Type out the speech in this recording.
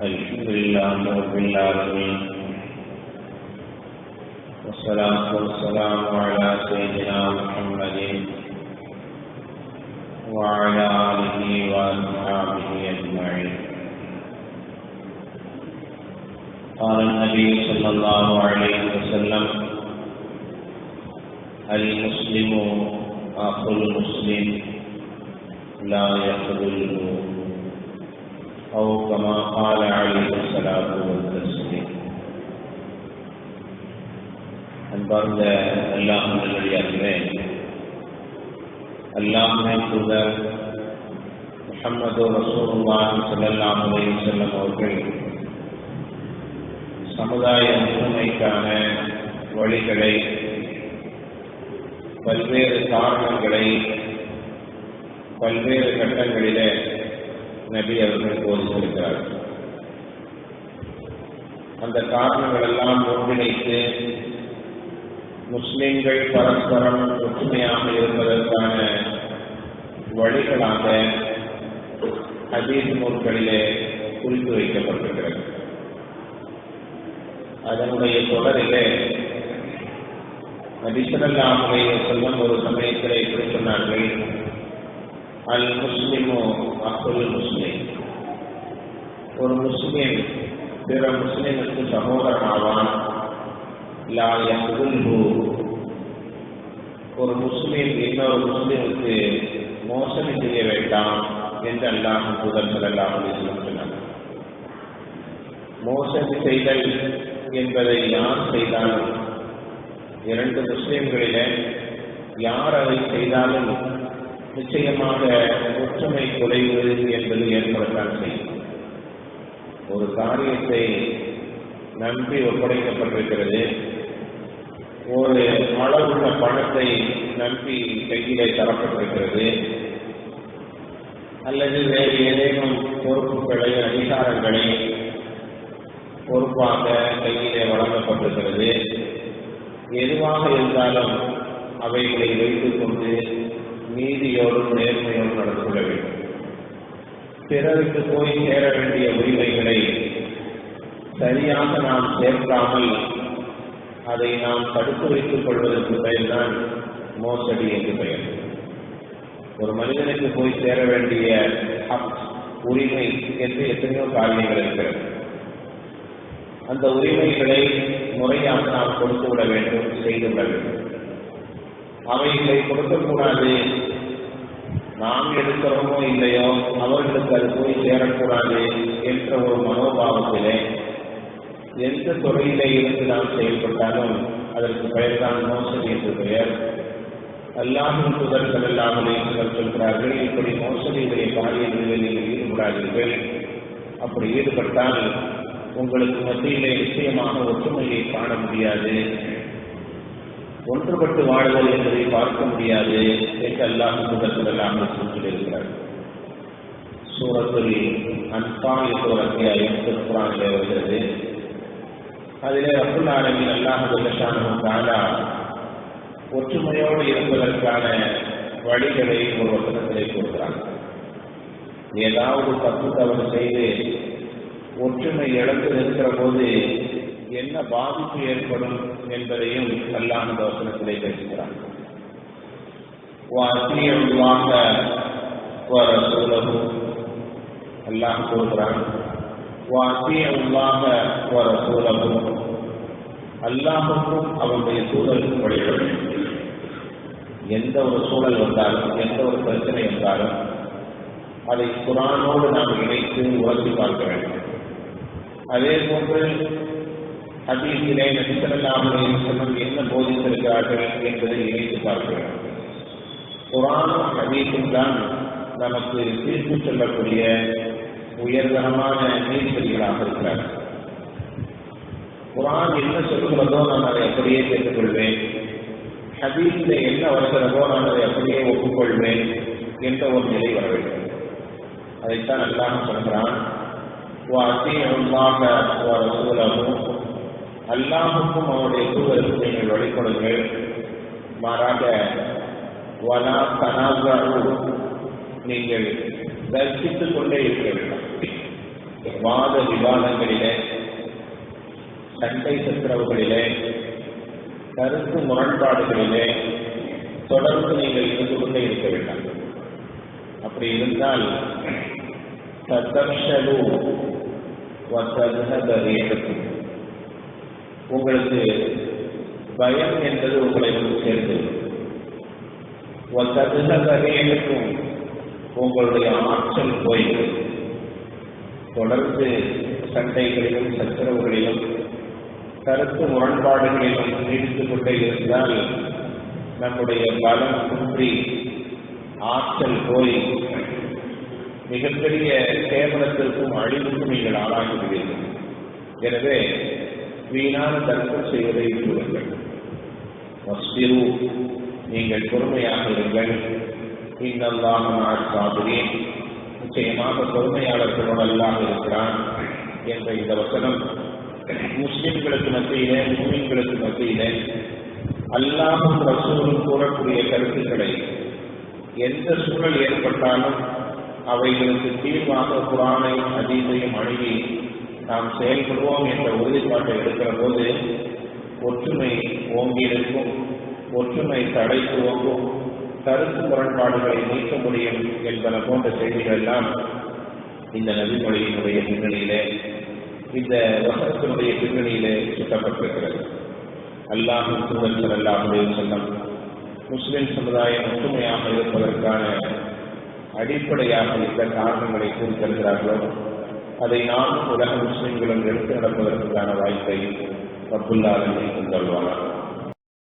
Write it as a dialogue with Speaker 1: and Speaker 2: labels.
Speaker 1: الحمد لله رب العالمين. والصلاة والسلام على سيدنا محمد وعلى آله وأصحابه أجمعين. قال النبي صلى الله عليه وسلم، المسلم أخو المسلم لا يخذله. أو كما قال عليه الصلاة والتسليم அன்பார்ந்த அல்லாஹ் நல்லடியார்களே அல்லாஹ்மே தூதர் முஹம்மது ரசூலுல்லாஹி ஸல்லல்லாஹு அலைஹி வஸல்லம் அவர்கள் சமுதாய ஒற்றுமைக்கான வழிகளை பல்வேறு காரணங்களை பல்வேறு கட்டங்களிலே நபி அவர்கள் போதித்திருக்கிறார். அந்த காரணங்கள் எல்லாம் ஒன்றிணைத்து முஸ்லிம்கள் பரஸ்பரம் ஒற்றுமையாக இருப்பதற்கான வழிகளாக ஹதீஸ் நூல்களிலே குறித்து வைக்கப்பட்டிருக்கிறது. அதனுடைய தொடரிலே நபிசல்லாமுடைய செல்வம் ஒரு சமயத்தில் இப்படி சொன்னார்கள். அல் முஸ்லிமோ அக்குல் முஸ்லிம் ஒரு முஸ்லிம் பிற முஸ்லிமுக்கு சகோதரன் ஆவான் லா யகுல்ஹு ஒரு முஸ்லிம் இன்னொரு முஸ்லிமுக்கு மோசடி செய்ய வேண்டாம் என்று அல்லாஹ் தூதர் ஸல்லல்லாஹு அலைஹி சொன்னார் மோசடி செய்தல் என்பதை யார் செய்தாலும் இரண்டு முஸ்லீம்களில யார் அதை செய்தாலும் நிச்சயமாக ஒற்றுமை குறைவு என்பது ஏற்படத்தான் செய்யும். ஒரு காரியத்தை நம்பி ஒப்படைக்கப்பட்டிருக்கிறது. ஒரு அளவுள்ள பணத்தை நம்பி கையிலே தரப்பட்டிருக்கிறது. அல்லது வேறு ஏதேனும் பொறுப்புகளை அதிகாரங்களை பொறுப்பாக கையிலே வழங்கப்பட்டிருக்கிறது. எதுவாக இருந்தாலும் அவைகளை வைத்துக் கொண்டு நீதியோடும் நேர்மையோடும் நடந்து கொள்ள வேண்டும். பிறருக்கு போய் சேர வேண்டிய உரிமைகளை சரியாக நாம் சேர்க்காமல் அதை நாம் தடுத்து வைத்துக் கொள்வதற்கு பெயர்தான் மோசடி என்று பெயர். ஒரு மனிதனுக்கு போய் சேர வேண்டிய உரிமை என்று எத்தனையோ காரணங்கள் இருக்கிறது. அந்த உரிமைகளை முறையாக நாம் கொடுத்து விட வேண்டும் செய்து விட வேண்டும். அவைகளை கொடுக்கக்கூடாது. நாம் எடுக்கிறோமோ இல்லையோ அவர்களுக்கு அது போய் சேரக்கூடாது என்ற ஒரு மனோபாவத்திலே எந்த துறையிலே இருந்து நாம் செயல்பட்டாலும் அதற்கு பெயர்தான் மோசடி என்று பெயர். அல்லாமல் புதர்கள் எல்லாமலே சொல்கிறார்கள் இப்படி மோசடியுடைய காரியங்களில் நீங்கள் ஈடுபடாதீர்கள். அப்படி ஈடுபட்டால் உங்களுக்கு மத்தியிலே நிச்சயமாக ஒற்றுமையை காண முடியாது. ஒன்றுபட்டு வாழ்வது என்பதை பார்க்க முடியாது என்று அல்லாஹ் முதல் சொல்லியிருக்கிறார். சூரத்தில் அன்பா என்ற ஒரு அத்தியாயம் திருக்குறானிலே வருகிறது. அதிலே அப்துல் ஆலமின் அல்லாஹ் முதலானும் தாலா ஒற்றுமையோடு இருப்பதற்கான வழிகளை ஒரு வசனத்திலே கொடுக்கிறார் ஏதாவது தப்பு தவறு செய்து ஒற்றுமை இழந்து நிற்கிற போது என்ன பாதிப்பு ஏற்படும் என்பதையும் அல்லாஹ் அந்த வசனத்திலே பேசுகிறார் அல்லாஹ் கூறுகிறான் அல்லாஹுக்கும் அவனுடைய சூழலுக்கும் வழிபட எந்த ஒரு சூழல் வந்தாலும் எந்த ஒரு பிரச்சனை வந்தாலும் அதை குரானோடு நாம் இணைத்து உறத்தி பார்க்க வேண்டும். அதே போன்று ஹதீஸிலே நபிசல்லாமலே செல்லும் என்ன போதித்திருக்கிறார்கள் என்பதை இணைத்து பார்க்கிறோம். குரானும் ஹதீஸும் தான் நமக்கு தீர்ப்பு சொல்லக்கூடிய உயர்தரமான நீதிபதிகளாக இருக்கிறார் குரான் என்ன சொல்லுகிறதோ நான் அதை அப்படியே கேட்டுக்கொள்வேன். ஹதீஸில் என்ன வருகிறதோ நான் அதை அப்படியே ஒப்புக்கொள்வேன் என்ற ஒரு நிலை வர வேண்டும். அதைத்தான் அல்லாஹ் சொல்கிறான் அல்லாஹுக்கும் அவருடைய தூதருக்கும் நீங்கள் வழிபடுங்கள் மாறாக வனா தனாசாரு நீங்கள் தரிசித்துக் கொண்டே இருக்க வேண்டும். வாத விவாதங்களிலே சண்டை சச்சரவுகளிலே கருத்து முரண்பாடுகளிலே தொடர்ந்து நீங்கள் இருந்து கொண்டே இருக்க வேண்டாம். அப்படி இருந்தால் சதர்ஷலு வசதரேகத்தும் உங்களுக்கு பயம் என்பது உங்களை சேர்ந்தது சேர்ந்து உங்களுடைய ஆற்றல் போய் தொடர்ந்து சண்டைகளிலும் சச்சரவுகளிலும் கருத்து முரண்பாடுகளிலும் நீடித்துக் கொண்டே இருந்தால் நம்முடைய பலம் குன்றி ஆற்றல் போய் மிகப்பெரிய கேவலத்திற்கும் அழிவுக்கும் நீங்கள் ஆளாகிவிடுவீர்கள். எனவே வீணான தர்க்கம் செய்வதை கூறுங்கள் வஸ்திரு நீங்கள் பொறுமையாக இருங்கள். இன்னல்லாக நாட்காதுரேன் நிச்சயமாக பொறுமையாளர்களோடு அல்லாஹ் இருக்கிறான் என்ற இந்த வசனம் முஸ்லிம்களுக்கு மத்தியிலே முஸ்லிம்களுக்கு மத்தியிலே அல்லாஹும் ரசூலும் கூறக்கூடிய கருத்துக்களை எந்த சூழல் ஏற்பட்டாலும் அவைகளுக்கு தீர்வாக குரானையும் அதீதையும் அணுகி நாம் செயல்படுவோம் என்ற உறுதிப்பாட்டை எடுக்கிற போது ஒற்றுமை ஓங்கியிருக்கும் ஒற்றுமை தடை துவங்கும் கருத்து முரண்பாடுகளை நீக்க முடியும் என்பன போன்ற செய்திகள் எல்லாம் இந்த நபிமொழியினுடைய பின்னணியிலே இந்த வசனத்தினுடைய பின்னணியிலே சுட்டப்பட்டிருக்கிறது. அல்லாஹும் தூதர்கள் அல்லாஹுடைய சொந்தம் முஸ்லிம் சமுதாயம் ஒற்றுமையாக இருப்பதற்கான அடிப்படையாக இந்த காரணங்களை கூறி தருகிறார்களோ? அதை நாம் உலக முஸ்லிம்களும் எடுத்து நடப்பதற்கான வாய்ப்பை ரப்புல்லாதனை தருவார்கள்